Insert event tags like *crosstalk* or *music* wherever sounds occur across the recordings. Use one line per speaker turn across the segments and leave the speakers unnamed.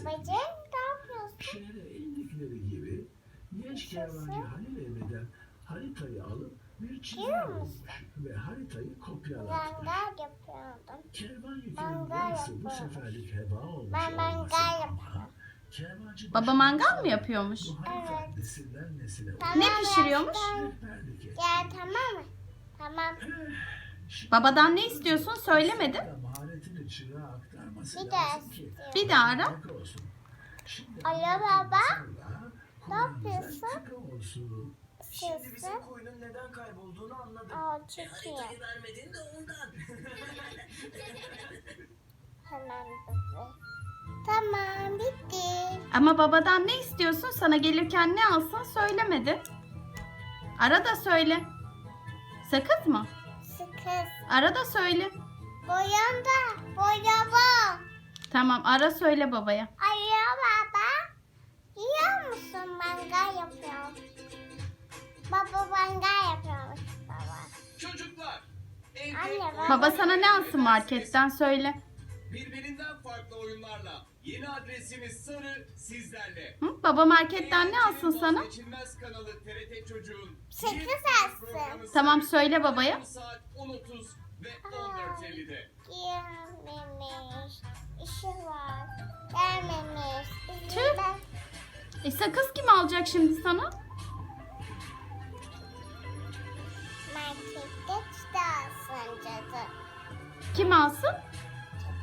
Babacığım ne yapıyorsun?
Şehre indikleri gibi genç kervancı Halil Emre'den haritayı alıp bir çizim
Biliyor
bulmuş ve haritayı kopyalatmış.
Mangal yapıyordum.
Kervan yükünün yarısı bu seferlik heba olmuş
Ben mangal
olmasına rağmen
yapıyorum.
kervancı
Baba mangal mı yapıyormuş?
Bu harita
Evet.
nesilden nesile
Tamam,
Ne pişiriyormuş?
yaptım.
rehberlik etti.
Ya tamam mı? Tamam.
Şimdi
Babadan ne istiyorsun söylemedin.
Maharetini çırağa aktarması
Bir de
lazım ki.
Bir daha ara.
Örnek olsun. Şimdi
Alo baba. Ne
kulağınızdan
yapıyorsun?
tıka olsun.
Şimdi
Sesi.
bizim koyunun neden kaybolduğunu anladım.
Aa çok iyi.
haritayı vermedin de ondan. *laughs*
Hemen bebe. Tamam bitti.
Ama babadan ne istiyorsun? Sana gelirken ne alsın söylemedin. Ara da söyle. Sakız mı?
Sıkız.
Ara da söyle.
Boyanda. Boyama.
Tamam ara söyle babaya.
Alo baba. Yiyor musun? Mangal yapıyorum. Baba mangal yapıyormuş baba.
Çocuklar, evde
Anne, ben-
Baba sana ne alsın marketten söyle.
birbirinden farklı oyunlarla yeni adresimiz Sarı sizlerle.
Hı? Baba marketten ne alsın sana?
Vazgeçilmez kanalı TRT Çocuğun
Sekiz
yeni
alsın.
programı
Tamam söyle babaya.
Saat 10.30 ve 14.50'de.
Gelmemiş. İşi var. Gelmemiş.
Tüh. E sakız kim alacak şimdi sana?
Markette çıta alsın cadı.
Kim alsın?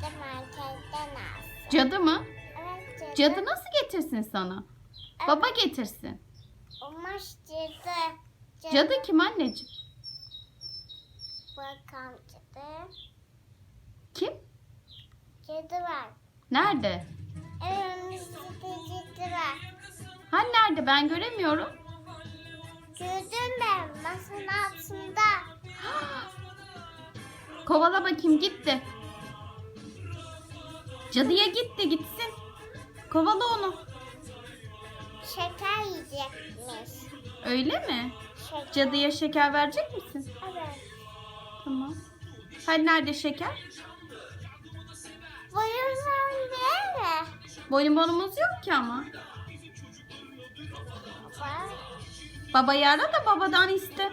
Cadı marketten alsın.
Cadı mı?
Evet cadı.
Cadı nasıl getirsin sana? Baba getirsin.
Olmuş cadı.
Cadı kim anneciğim?
Bakalım cadı.
Kim?
Cadı var.
Nerede?
Evimizde cadı var.
Ha nerede? Ben göremiyorum.
Gördün mü? Masanın altında. *gasps*
Kovala bakayım gitti. Cadıya gitti gitsin. Kovala onu.
Şeker yiyecekmiş.
Öyle mi?
Şeker.
Cadıya şeker verecek misin?
Evet.
Hadi nerede şeker?
Buyurun değil mi?
Bonibonumuz yok ki ama.
Baba.
Babayı ara da babadan iste.